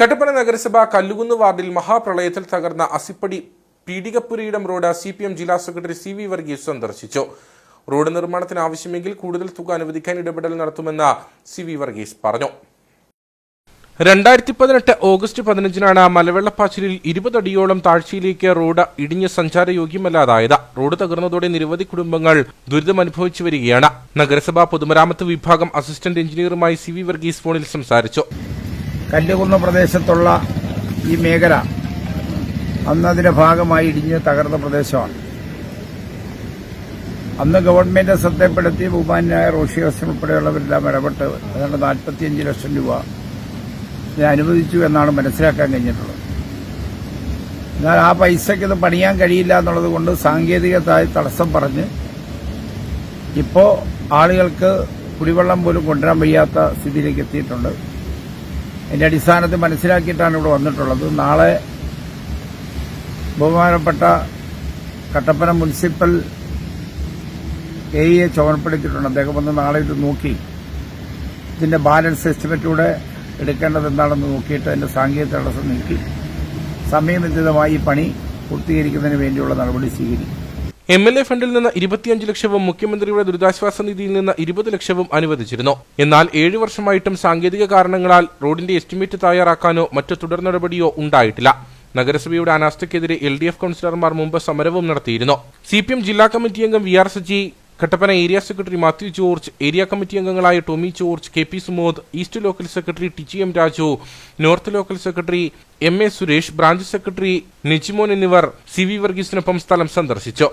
കട്ടപ്പന നഗരസഭ കല്ലുകുന്ന് വാർഡിൽ മഹാപ്രളയത്തിൽ തകർന്ന Asippadi Peedikappurayidam road C P M ജില്ലാ സെക്രട്ടറി സി വി വർഗീസ് സന്ദർശിച്ചു. റോഡ് നിർമ്മാണത്തിന് ആവശ്യമെങ്കിൽ കൂടുതൽ തുക അനുവദിക്കാൻ ഇടപെടൽ നടത്തുമെന്ന് സി വി വർഗീസ് പറഞ്ഞു. രണ്ടായിരത്തി പതിനെട്ട് ഓഗസ്റ്റ് പതിനഞ്ചിനാണ് മലവെള്ളപ്പാച്ചിലിൽ ഇരുപതടിയോളം താഴ്ചയിലേക്ക് റോഡ് ഇടിഞ്ഞ് സഞ്ചാരയോഗ്യമല്ലാതായത്. റോഡ് തകർന്നതോടെ നിരവധി കുടുംബങ്ങൾ ദുരിതമനുഭവിച്ചു വരികയാണ്. നഗരസഭാ പൊതുമരാമത്ത് വിഭാഗം അസിസ്റ്റന്റ് എഞ്ചിനീയറുമായി സി വി വർഗീസ് ഫോണിൽ സംസാരിച്ചു. കല്ലുകുന്ന പ്രദേശത്തുള്ള ഈ മേഖല അന്നതിന്റെ ഭാഗമായി ഇടിഞ്ഞ് തകർന്ന പ്രദേശമാണ്. അന്ന് ഗവൺമെന്റ് ശ്രദ്ധപ്പെടുത്തി ബഹുമാനായ റോഷി ഹസൻ ഉൾപ്പെടെയുള്ളവരെല്ലാം ഇടപെട്ട് ഏതാണ്ട് നാൽപ്പത്തിയഞ്ച് ലക്ഷം രൂപ അനുവദിച്ചു എന്നാണ് മനസ്സിലാക്കാൻ കഴിഞ്ഞിട്ടുള്ളത്. എന്നാൽ ആ പൈസയ്ക്ക് ഇത് പണിയാൻ കഴിയില്ല എന്നുള്ളത് കൊണ്ട് സാങ്കേതികതായി തടസ്സം പറഞ്ഞ് ഇപ്പോൾ ആളുകൾക്ക് കുടിവെള്ളം പോലും കൊണ്ടുവരാൻ വയ്യാത്ത സ്ഥിതിയിലേക്ക് എത്തിയിട്ടുണ്ട്. അതിന്റെ അടിസ്ഥാനത്തിൽ മനസ്സിലാക്കിയിട്ടാണ് ഇവിടെ വന്നിട്ടുള്ളത്. നാളെ ബഹുമാനപ്പെട്ട കട്ടപ്പന മുനിസിപ്പൽ എ ചുമതലപ്പെടുത്തിയിട്ടുണ്ട് അദ്ദേഹം വന്ന് നാളെ ഇത് നോക്കി. ഇതിന്റെ ബാലൻസ് എസ്റ്റിമേറ്റൂടെ എടുക്കേണ്ടത് എന്താണെന്ന് നോക്കിയിട്ട് അതിന്റെ സാങ്കേതിക തടസ്സം നീക്കി. സമയബന്ധിതമായി പണി പൂർത്തീകരിക്കുന്നതിന് വേണ്ടിയുള്ള നടപടി സ്വീകരിക്കും. എം എൽ എ ഫണ്ടിൽ നിന്ന് ഇരുപത്തിയഞ്ച് ലക്ഷവും മുഖ്യമന്ത്രിയുടെ ദുരിതാശ്വാസ നിധിയിൽ നിന്ന് ഇരുപത് ലക്ഷവും അനുവദിച്ചിരുന്നു. എന്നാൽ ഏഴു വർഷമായിട്ടും സാങ്കേതിക കാരണങ്ങളാൽ റോഡിന്റെ എസ്റ്റിമേറ്റ് തയ്യാറാക്കാനോ മറ്റു തുടർ നടപടിയോ ഉണ്ടായിട്ടില്ല. നഗരസഭയുടെ അനാസ്ഥയ്ക്കെതിരെ എൽ ഡി എഫ് കൌൺസിലർമാർ മുമ്പ് സമരവും നടത്തിയിരുന്നു. സി പി എം ജില്ലാ കമ്മിറ്റി അംഗം V R Saji Kattappana area secretary Mathew George area committee അംഗങ്ങളായ Tomy George K P Sumod east local secretary Tichi M Raju north local secretary M A Suresh branch secretary Nijimon എന്നിവർ C V വർഗീസിനൊപ്പം സ്ഥലം സന്ദർശിച്ചു.